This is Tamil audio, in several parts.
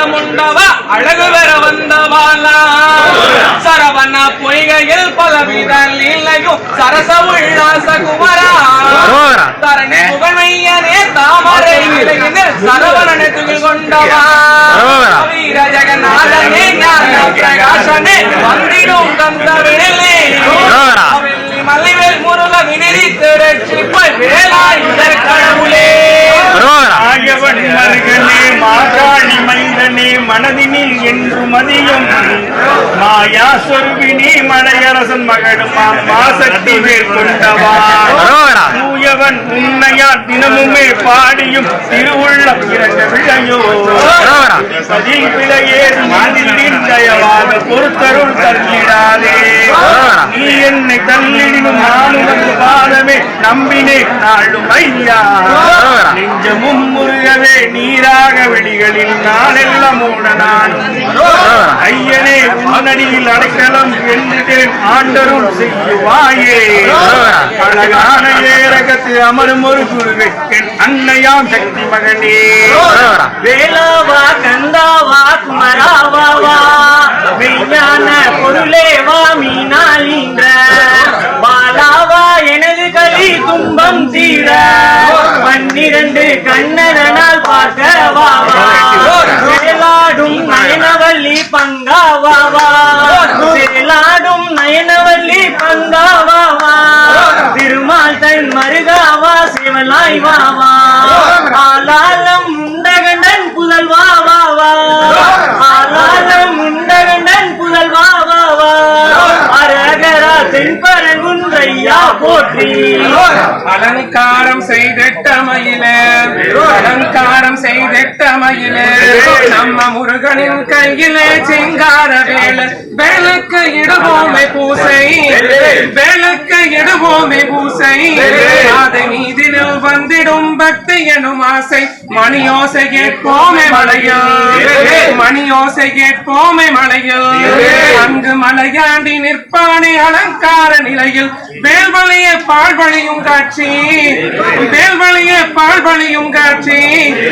உண்டவா அழகு பெற வந்தவாளா. சரவண பொய்கையில் பலவிதல் இல்லையும் சரச உல்லாச குமரா. தரணி புகழ்மையனே தாமரை இலையினில் சரவணனை துகில் கொண்டவா. வீர ஜெகநாதனே ஞான பிரகாசனே வந்திடும் தந்த மனதினில் என்று மதியும் மாயா சொருவினி மலையரசன் மகளுமாம் மாசக்தி மேற்கொண்டவா. தூயவன் உன்னையால் தினமுமே பாடியும் திருவுள்ளம் இறங்க விழையோ. பதில் பிழையேது மனதில் தயவாக பொறுத்தருள் தள்ளிடாதே. நீ என்னை உனது பாதமே நம்பினே நாளும் ஐயா. நெஞ்சமும் முருகவே நீராக வெளிகளில் நாளெல்லாம் மூட நான். ஐயனே உன்னடியில் அடைக்கலம் என்றேன் ஆண்டருள் செய்யுவாயே. அழகான ஏரகத்து அமரும் ஒரு குருவே என் அன்னையாம் சக்தி மகனே. வேலாவா கந்தாவா குமராவா வா மெய்ஞான பொருளே வா மீனாலின்ற துன்பம் தீர. பன்னிரண்டு கண்ணனால் பார்க்க வா. நயனவல்லி பங்காவா சேலாடும் நயனவல்லி பங்காவா திருமால் தன் மருகாவா சிவலாய் வா ஆலாலம் உண்டகண்டன் புதல் ஐயா போற்றி. அலங்காரம் செய்திட்டமையிலே. அலங்காரம் செய்திட்டமையிலே நம்ம முருகனின் கையிலே சிங்கார வேலை. வேலுக்கு இடுவோமே பூசை. வேலுக்கு இடுவோமே பூசை. அதை நீதினில் வந்திடும் பக்தி எனும் ஆசை. மணியோசை கேட்போமே மலையில். மணியோசை கேட்போமே மலையில். அங்கு மலையாண்டி நிற்பானே அலங்கார நிலையில். வேல்வழிய பால்வழியும் காட்சி. வேல்வழிய பால்வழியும் காட்சி.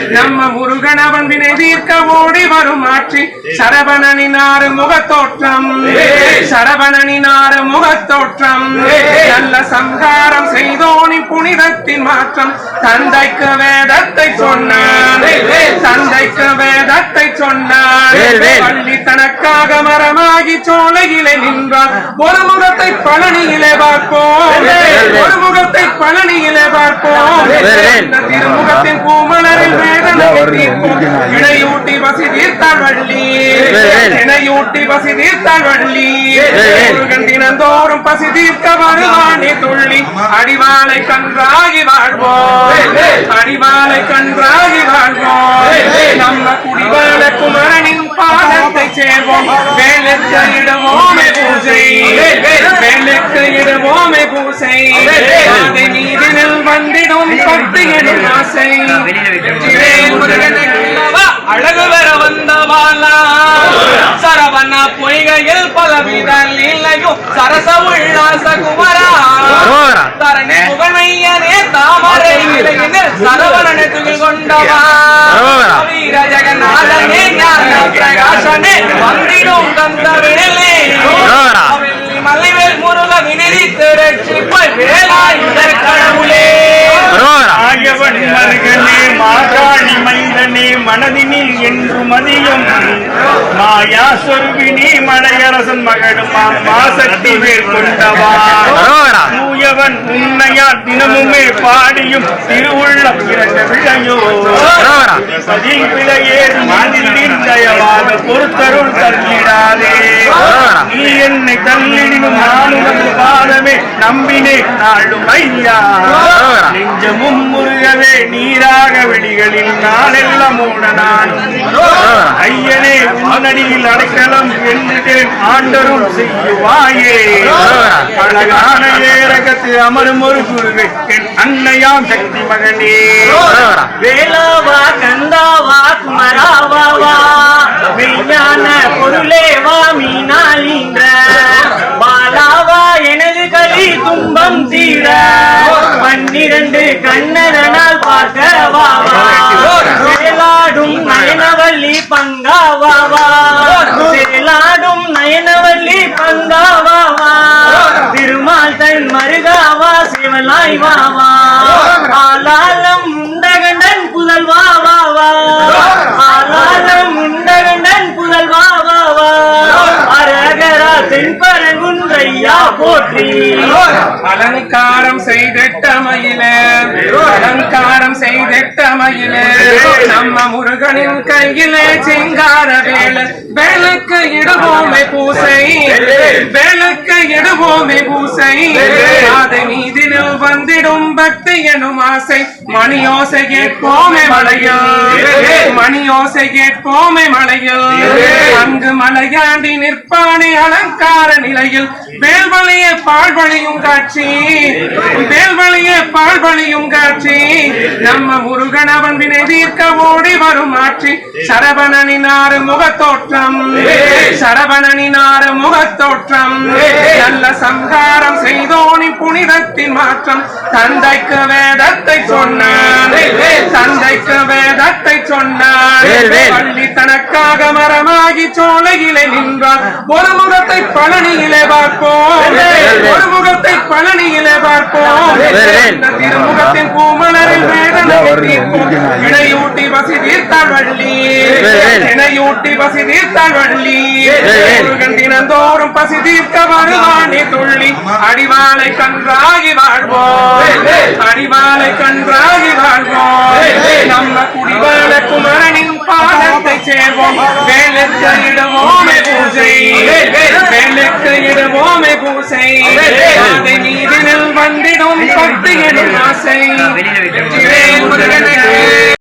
நம்ம முருகனா முருகனவன் வினை தீர்க்க ஓடி வரும் ஆட்சி. சரவணனின் ஆறு முகத்தோற்றம். சரவணனின் ஆறு முகத்தோற்றம். சங்காரம் செய்தோனி புனிதத்தின் மாற்றம். தந்தைக்கு வேதத்தை சொன்னான். தந்தைக்கு வேதத்தை சொன்னான். பள்ளி தனக்காக மரமாகி சோலையிலே நின்றான். ஒரு முகத்தை பழனியிலே பார்ப்போம். ஒரு முகத்தை பழனியிலே பார்ப்போம். திருமுகத்தின் பூமலரில் இடையூட்டி வசி தீர்த்தாள் வள்ளி. இடையூட்டி வசி தீர்த்தாள் வள்ளி. முருகன் தினந்தோறும் பசி தீர்க்க வருவானே. துள்ளி அடிவாளை கன்றாகி வாழ்வோம். அடிவாளை கன்றாகி வாழ்வோம். நம்ம குடிவாழ குமரனின் பாதத்தை சேர்வோம் வேலுக்கு இடுவோமே பூஜை வேலுக்கு இடுவோமே பூசை. அதை நீதினில் வந்திடும் பக்தி எனும் ஆசை. வந்தவாளா சரவண பொய்கையில் பலவிதல் இல்லையும் சரச உல்லாச குமரா தரணி புகழ்மையனே தாமரை இலையினில் சரவணனை துகில் கொண்டவா. வீர ஜெகநாதனே ஞான பிரகாசனே வந்திடும் தந்த விடலே மதினில் என்று மதியம் மாயா சொருவினி மலையரசன் மகளுமாம் மாசக்தி மேற்கொண்டவா தூயவன் உன்னையால் தினமுமே பாடியும் திருவுள்ளம் இறங்க விழையோ பதில் பிழையேது மதிலின் தயவாக பொறுத்தருள் தள்ளிடாதே நீ என்னை தள்ளிடும் நானும் உனது பாதமே நம்பினே நாளும் ஐயா நெஞ்சமும் முருகவே நீராக வெளிகளில் நாளெல்லாம் மூட நான் ஐயனே உன்னடியில் அடைக்கலம் என்றேன் ஆண்டருள் செய்யுவாயே. அழகான ஏரகத்து அமரும் ஒரு குருவே என் அன்னையாம் சக்தி மகனே. வேலாவா கந்தாவா குமராவா வா மெய்ஞான கண்டு கண்ணனால் பார்க்க வா வா. வேலாடும் நயனவல்லி பங்கா வா வா. வேலாடும் நயனவல்லி பங்கா வா வா. திருமால் தன் மருகாவா சிவலாய் வா வா. ஆலாலம் உண்டகண்டன் புதல் போற்றி. அலங்காரம் செய்திட்டமையிலே அலங்காரம் மகிழே நம்ம முருகனின் கையிலே சிங்கார வேலை. வேலுக்கு இடுவோமே பூசை. வேலுக்கு இடுவோமே பூசை. அதை நீதினில் வந்திடும் பக்தி எனும் ஆசை. மணியோசை கேட்போமே மலையில். மணியோசை கேட்போமே மலையில். அங்கு மலையாண்டி நிற்பானே அலங்கார நிலையில். வேல்வழிய பால்வழியும் காட்சி. வேல்வழிய பாழ்வழியும் காட்சி. நம்ம முருகனவன் வினை தீர்க்க ஓடி வரும் ஆட்சி. சரவணனினாறு முகத்தோற்றம் சரவணனினாறு முகத்தோற்றம் நல்ல சங்காரம் செய்தோனி புனிதத்தின் மாற்றம். தந்தைக்கு வேதத்தை சொன்னான். தந்தைக்கு வேதத்தை சொன்னான். பள்ளி தனக்காக மரமாகி சோலையிலே நின்றான். ஒரு முகத்தை பழனியிலே பார்ப்போம். ஒரு முகத்தை பழனியிலே பார்ப்போம். திருமுகத்தின் பூமலரில் இடையூட்டி வசி தீர்த்தாள் வள்ளி இடையூட்டி வசி தீர்த்தாள் வள்ளி முருகன் தினந்தோறும் பசி தீர்க்க வருவானே துள்ளி அடிவாளை கன்றாகி வாழ்வோம். அடிவாளை கன்றாகி வாழ்வோம். நம்ம குடிவாழ குமரனின் பாதத்தை சேர்வோம். நீதினில் வந்திடும் பக்தி எனும் ஆசை வெற்றிவேல் முருகனுக்கு